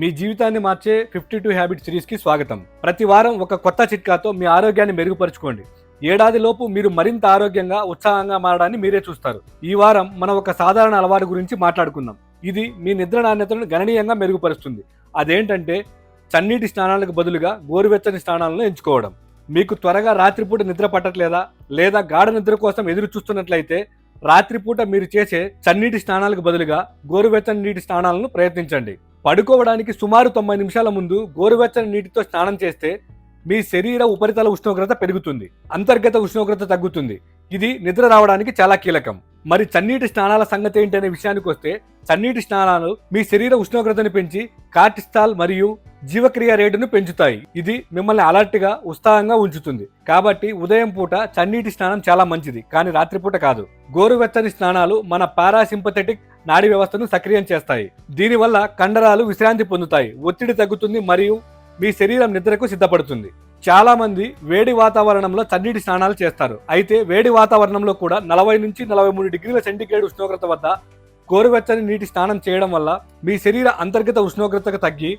మీ జీవితాన్ని మార్చే fifty two habit సిరీస్కి స్వాగతం. ప్రతి వారం ఒక కొత్త చిట్కాతో మీ ఆరోగ్యాన్ని మెరుగుపరుచుకోండి. ఏడాదిలోపు మీరు మరింత ఆరోగ్యంగా ఉత్సాహంగా మారడాన్ని మీరే చూస్తారు. ఈ వారం మనం ఒక సాధారణ అలవాటు గురించి మాట్లాడుకుందాం. ఇది మీ నిద్ర నాణ్యతను గణనీయంగా మెరుగుపరుస్తుంది. అదేంటంటే చన్నీటి స్నానాలకు బదులుగా గోరువెచ్చని స్నానాలను ఎంచుకోవడం. మీకు త్వరగా రాత్రిపూట నిద్ర పట్టట్లేదా? లేదా గాఢ నిద్ర కోసం ఎదురు చూస్తున్నట్లయితే రాత్రిపూట మీరు చేసే చన్నీటి స్నానాలకు బదులుగా గోరువెచ్చని నీటి స్నానాలను ప్రయత్నించండి. పడుకోవడానికి సుమారు తొంభై నిమిషాల ముందు గోరువెచ్చని నీటితో స్నానం చేస్తే మీ శరీర ఉపరితల ఉష్ణోగ్రత పెరుగుతుంది అంతర్గత ఉష్ణోగ్రత తగ్గుతుంది. ఇది నిద్ర రావడానికి చాలా కీలకం. మరి చన్నీటి స్నానాల సంగతి ఏంటనే విషయానికి వస్తే చన్నీటి స్నానాలు మీ శరీర ఉష్ణోగ్రతను పెంచి కార్టిస్తాల్ మరియు జీవక్రియ రేటును పెంచుతాయి. ఇది మిమ్మల్ని అలర్ట్గా ఉత్సాహంగా ఉంచుతుంది. కాబట్టి ఉదయం పూట చన్నీటి స్నానం చాలా మంచిది. కానీ రాత్రిపూట కాదు. గోరువెచ్చని స్నానాలు మన పారాసింపథెటిక్ నాడీ వ్యవస్థను సక్రియం చేస్తాయి. దీనివల్ల కండరాలు విశ్రాంతి పొందుతాయి. ఒత్తిడి తగ్గుతుంది మరియు మీ శరీరం నిద్రకు సిద్ధపడుతుంది. చాలా మంది వేడి వాతావరణంలో చన్నీటి స్నానాలు చేస్తారు. అయితే వేడి వాతావరణంలో కూడా నలభై నుంచి నలభై మూడు డిగ్రీల సెంటీగ్రేడ్ ఉష్ణోగ్రత వద్ద గోరువెచ్చని నీటి స్నానం చేయడం వల్ల మీ శరీర అంతర్గత ఉష్ణోగ్రతకు తగ్గి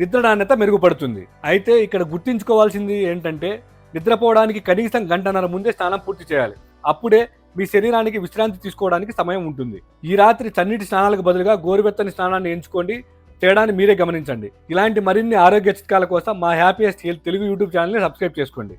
నిద్ర నాణ్యత మెరుగుపడుతుంది. అయితే ఇక్కడ గుర్తుంచుకోవాల్సింది ఏంటంటే నిద్రపోవడానికి కనీసం గంటన్నర ముందే స్నానం పూర్తి చేయాలి. అప్పుడే మీ శరీరానికి విశ్రాంతి తీసుకోవడానికి సమయం ఉంటుంది. ఈ రాత్రి చన్నీటి స్నానాలకు బదులుగా గోరువెత్తని స్నానాన్ని ఎంచుకోండి. తేడాన్ని మీరే గమనించండి. ఇలాంటి మరిన్ని ఆరోగ్య చిట్కాల కోసం మా హ్యాపీయెస్ట్ హెల్త్ తెలుగు యూట్యూబ్ ఛానల్ని సబ్స్క్రైబ్ చేసుకోండి.